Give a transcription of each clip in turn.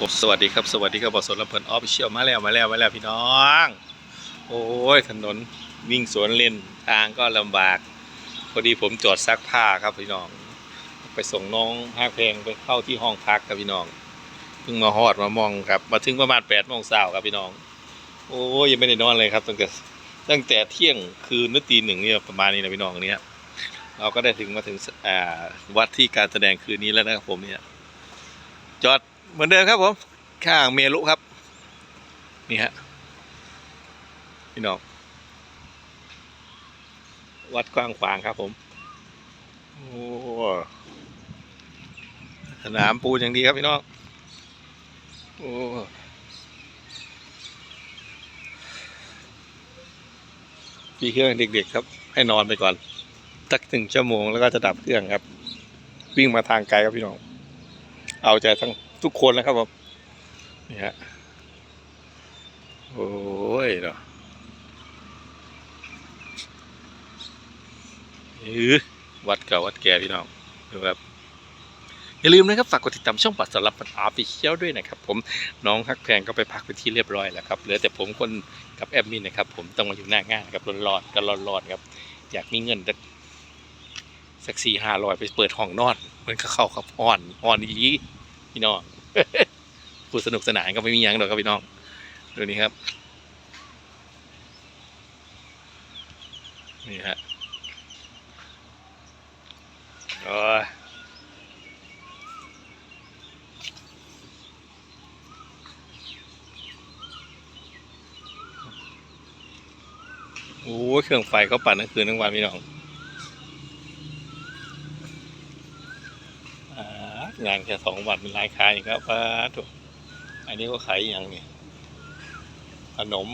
ผมสวัสดีครับสวัสดีครับบอสนลำเพลินออฟฟิเชียลมาแล้วมาแล้วมาแล้วพี่น้อง โอ้ยถนนวิ่งสวนเล่นทางก็ลำบาก พอดีผมจอดซักผ้าครับพี่น้อง ไปส่งน้องห้าเพลงไปเข้าที่ห้องพักครับพี่น้องเพิ่งมาฮอดมามองครับ มาถึงประมาณแปดโมงเช้าครับพี่น้อง โอ้ยยังไม่ได้นอนเลยครับตั้งแต่ตั้งแต่เที่ยงคืนนึกตีหนึ่งเนี่ยประมาณนี้นะพี่น้องเนี้ยเราก็ได้ถึงมาถึงวัดที่การแสดงคืนนี้แล้วนะครับผมเนี่ยจอด เหมือนเดิมครับผม ข้างเมลุครับ นี่ฮะพี่น้องวัดกว้างขวางครับผม โอ้สนามปูอย่างดีครับพี่น้อง โอ้ปีเครื่องเด็กๆครับ ให้นอนไปก่อนสักหนึ่งชั่วโมงแล้วก็จะดับเครื่องครับ วิ่งมาทางไกลครับพี่น้อง เอาใจทั้ง ทุกคนแล้วครับผมนี่ฮะโอ้ยเนาะวัดเก่าวัดแก่พี่น้องดูครับอย่าลืมนะครับฝากกดติดตามช่องปัดสำหรับปัดอาฟิเชียลด้วยนะครับผมน้องฮักแพงก็ไปพักไปที่เรียบร้อยแล้วครับเหลือแต่ผมคนกับแอดมินนะครับผมต้องมาอยู่หน้างานครับร้อนๆกันร้อนๆครับอยากมีเงินสักสักสี่ห้าร้อยไปเปิดห้องนอนมันก็เข้าครับอ่อนอ่อนอี พี่น้องพูดสนุกสนานก็ไม่มียังหรอกครับพี่น้องดูนี่ครับนี่ฮะโอ้ยโอ้เครื่องไฟเขาปั่นทั้งคืนทั้งวันพี่น้อง อ่า งานแค่สองวันเป็นรายขายครับป้าถูกอันนี้ก็ขายอย่างนี่ขนม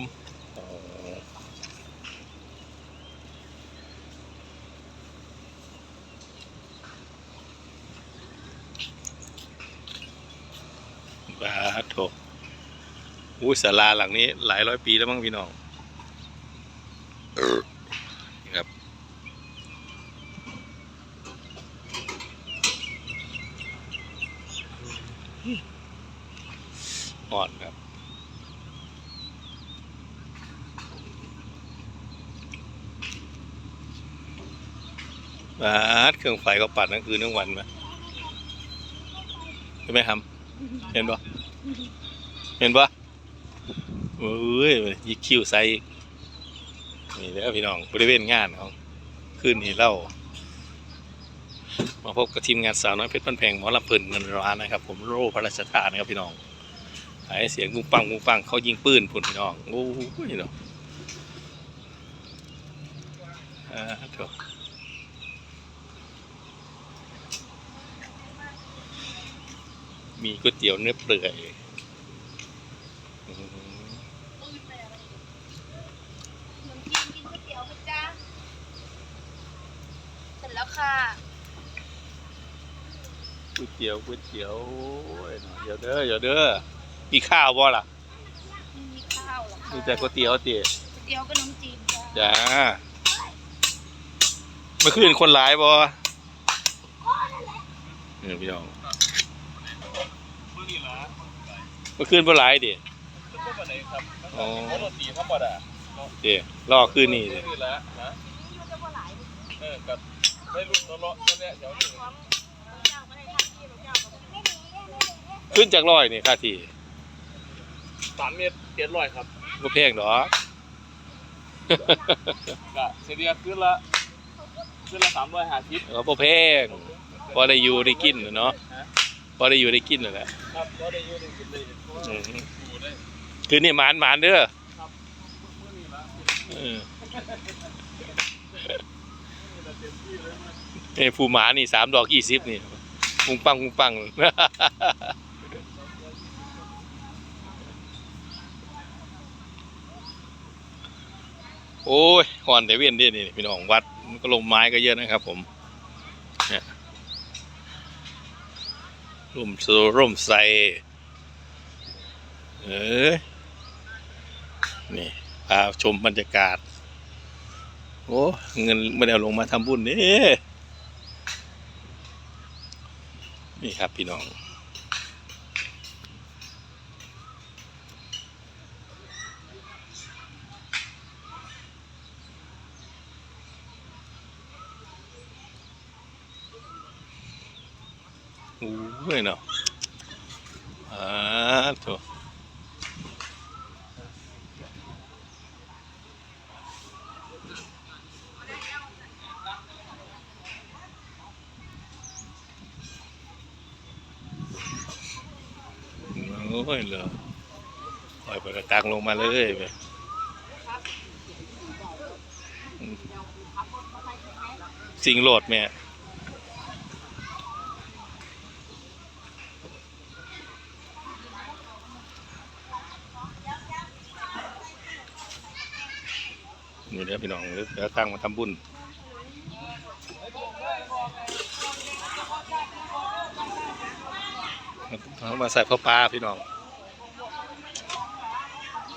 ป้าถูกอุ้ยศาลาหลังนี้ หลายร้อยปีแล้วมั้งพี่น้องนี่ครับ อ่อนครับบาเครื่องไฟก็ปัดทั้งคืนทั้งวันไหมเห็นไหมครับ เห็นปะเห็นปะเอ้ยยิกคิวใส่อีกนี่แล้วพี่น้องบริเวณงานของคืนนี้เล่ามาพบกับทีมงานสาวน้อยเพชรพันแพงหมอลำเพลินเงินร้านนะครับ ผมโร่พระราชทานนะครับพี่น้อง หายเสียงกุ้งปังกุ้งปังเขายิงปืนพุ่นพี่น้องโอ้ยเนาะอ่าถูกมีก๋วยเตี๋ยวเนื้อเปื่อยอืมขนมจีนกินก๋วยเตี๋ยวไหมจ๊ะเสร็จแล้วค่ะก๋วยเตี๋ยวก๋วยเตี๋ยวโอ้ยเนาะเดี๋ยวเด้อเดี๋ยวเด้อ มีข้าวบ่ล่ะไม่มีข้าวหรอกค่ะมีแต่ก๋วยเตี๋ยวเตี๋ยก๋วยเตี๋ยวกับขนมจีนจ้ะจ้าเมื่อคืนคนร้ายบ่เออพี่น้องเมื่อคืนบ่ร้ายดิก็มาไหนครับอ๋อรถตีธรรมดาเดี๋ยวรอคืนนี้ดินี่แหละนะเออกับได้รุ่นเลาะๆตัวเนี้ยเดี๋ยวนี้ขึ้นจากร้อยนี่ค่าที่ สามเมตรเจ็ดร้อยครับบ่แพงดอกกะเฉลี่ยขึ้นละขึ้นละสามร้อยห้าสิบเออบ่แพงพอได้อยู่ได้กินน่ะเนาะพอได้อยู่ได้กินนั่นแหละครับก็ได้อยูได้กินเลยเพราะว่าอืมอยู่ได้คืนนี้หมานหมานเด้อเมื่อนี้ละเออนี่ละเต็มที่เลยนะเอ้ผู้หมานี่สามดอกยี่สิบนี่ปุงปังปุงปัง โอ้ยหอนแต่เวียนเด่นี่พี่น้องวัดมันก็ลงไม้ก็เยอะนะครับ ผมเนี่ยร่มโซร่มใสเออนี่พาชมบรรยากาศ โอ้เงินไม่ได้ลงมาทำบุญนี่นี่ครับพี่น้อง อ้ยเนาะอ่าโถโอ้ยเหรอปล่อยไปกระตังลงมาเลยไปสิงโหลดแม่ นี่เด้อพี่น้องเดี๋ยวตั้งมาทำบุญมาใส่พ่อปลาพี่น้องโอ้ยสาวสำหน่อย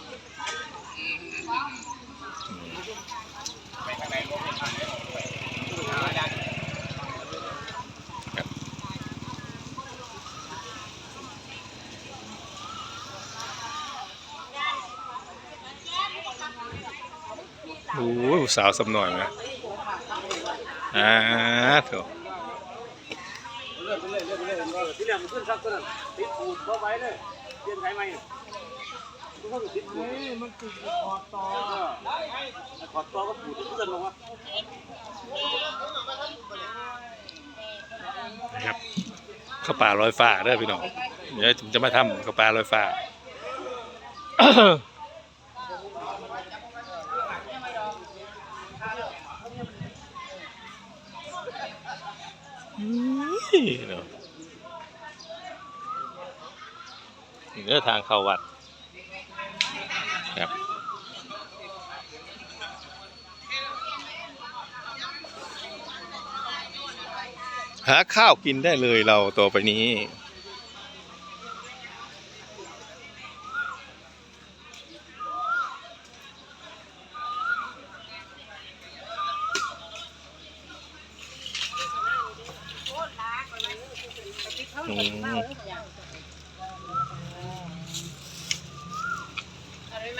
ไหมอ่าเถอะ เลื่อนไปเลยเลื่อนไปเลยที่เหลือมันขึ้นซักตัวนั้นติดปูดเข้าไว้เลยเปลี่ยนไขไหมทุกคนติดปูดมัน ติดขอดต่อขอดต่อก็ปูดขึ้นลงวะนะครับข้าวปลาลอยฟ้าเด้อพี่น้อง เดี๋ยวผมจะมาทำข้าวปลาลอยฟ้า เนาะนี่เด้อทางเข้าวัดครับหาข้าวกินได้เลยเราต่อไปนี้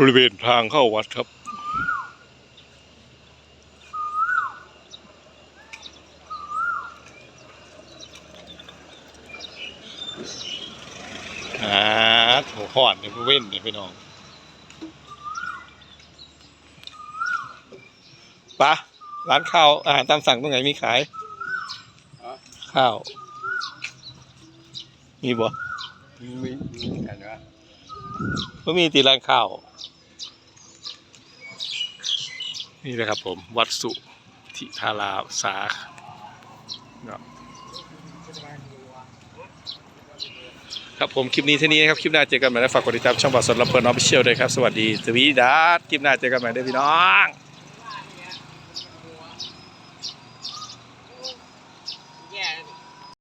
บริเวณทางเข้าวัดครับอ่าโถหอดเนี่ยเว้นเนี่ยพี่น้องปะร้านข้าวอาหารตามสั่งตรงไหนมีขาย ข้าว มีบ่มีมีกันวะ ก็มีตีร้านข้าว นี่นะครับผม วัดสุทิธาราสาครับผมคลิปนี้เท่านี้นะครับ คลิปหน้าเจอกันใหม่นะฝากกดติดตามช่องบอสสดลำเพลินออฟฟิเชียลด้วยครับ สวัสดีสวีดัสคลิปหน้าเจอกันใหม่ด้วยพี่น้อง